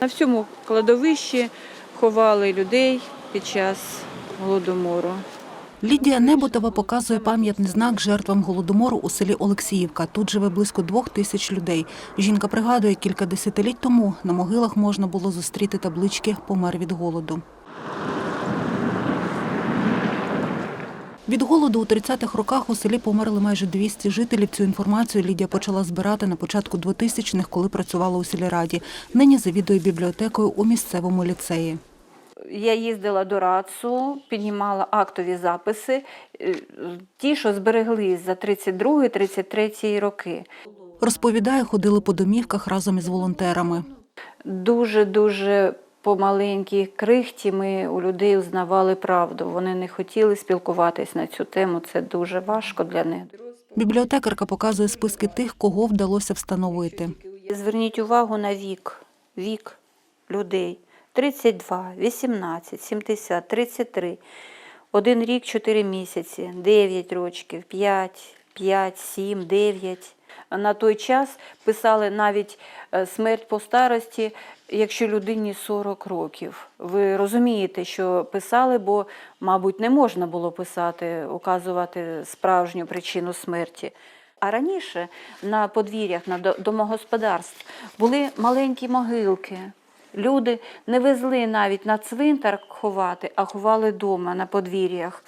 На всьому кладовищі ховали людей під час голодомору. Лідія Неботова показує пам'ятний знак жертвам голодомору у селі Олексіївка. Тут живе близько двох тисяч людей. Жінка пригадує, кілька десятиліть тому на могилах можна було зустріти таблички «Помер від голоду». Від голоду у 30-х роках у селі померли майже 200 жителів. Цю інформацію Лідія почала збирати на початку 2000-х, коли працювала у сільраді. Нині завідує бібліотекою у місцевому ліцеї. Я їздила до РАЦУ, піднімала актові записи, е, ті, що збереглись за 32-33 роки. Розповідає, ходили по домівках разом із волонтерами. Дуже-дуже по маленькій крихті ми у людей узнавали правду. Вони не хотіли спілкуватись на цю тему. Це дуже важко для них. Бібліотекарка показує списки тих, кого вдалося встановити. Зверніть увагу на вік, вік людей. 32, 18, 70, 33, один рік, 4 місяці, 9 років, 5, 5, 7, 9. На той час писали навіть е, смерть по старості, якщо людині 40 років. Ви розумієте, що писали, бо, мабуть, не можна було писати, указувати справжню причину смерті. А раніше на подвір'ях, на домогосподарств були маленькі могилки. Люди не везли навіть на цвинтар ховати, а ховали вдома на подвір'ях.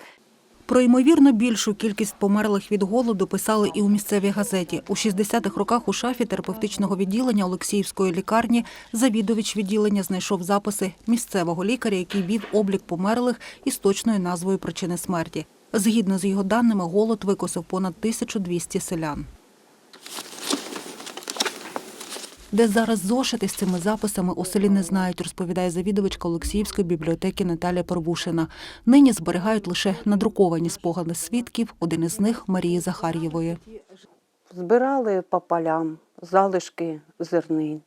Про ймовірно більшу кількість померлих від голоду писали і у місцевій газеті. У 60-х роках у шафі терапевтичного відділення Олексіївської лікарні завідувач відділення знайшов записи місцевого лікаря, який вів облік померлих із точною назвою причини смерті. Згідно з його даними, голод викосив понад 1200 селян. Де зараз зошити з цими записами у селі не знають, розповідає завідувачка Олексіївської бібліотеки Наталія Порбушина. Нині зберігають лише надруковані спогади свідків, один із них Марії Захар'євої. Збирали по полям залишки зернин.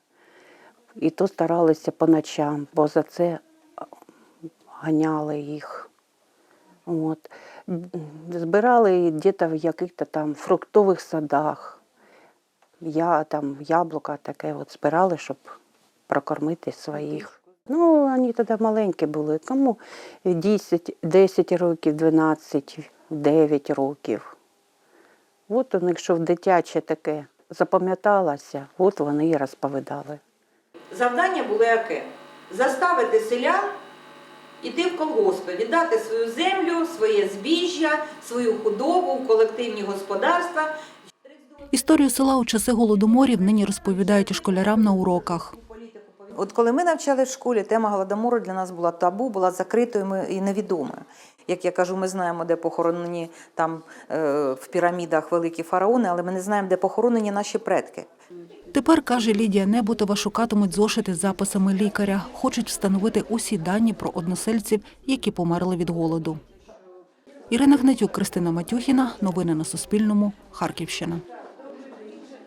І то старалися по ночам, бо за це ганяли їх. От. Збирали десь в яких-то там фруктових садах. Я там яблука таке от збирали, щоб прокормити своїх. Ну, вони тоді маленькі були. Кому 10, 10 років, 12, 9 років. От у них, що в дитяче таке запам'яталося, от вони і розповідали. Завдання було яке? Заставити селян іти в колгоспи, віддати свою землю, своє збіжжя, свою худобу в колективні господарства. Історію села у часи голодоморів нині розповідають і школярам на уроках. От коли ми навчали в школі, тема голодомору для нас була табу, була закритою і невідомою. Як я кажу, ми знаємо, де похоронені там е, в пірамідах великі фараони, але ми не знаємо, де похоронені наші предки. Тепер, каже Лідія Небутова, шукатимуть зошити з записами лікаря. Хочуть встановити усі дані про односельців, які померли від голоду. Ірина Гнатюк, Кристина Матюхіна. Новини на Суспільному. Харківщина.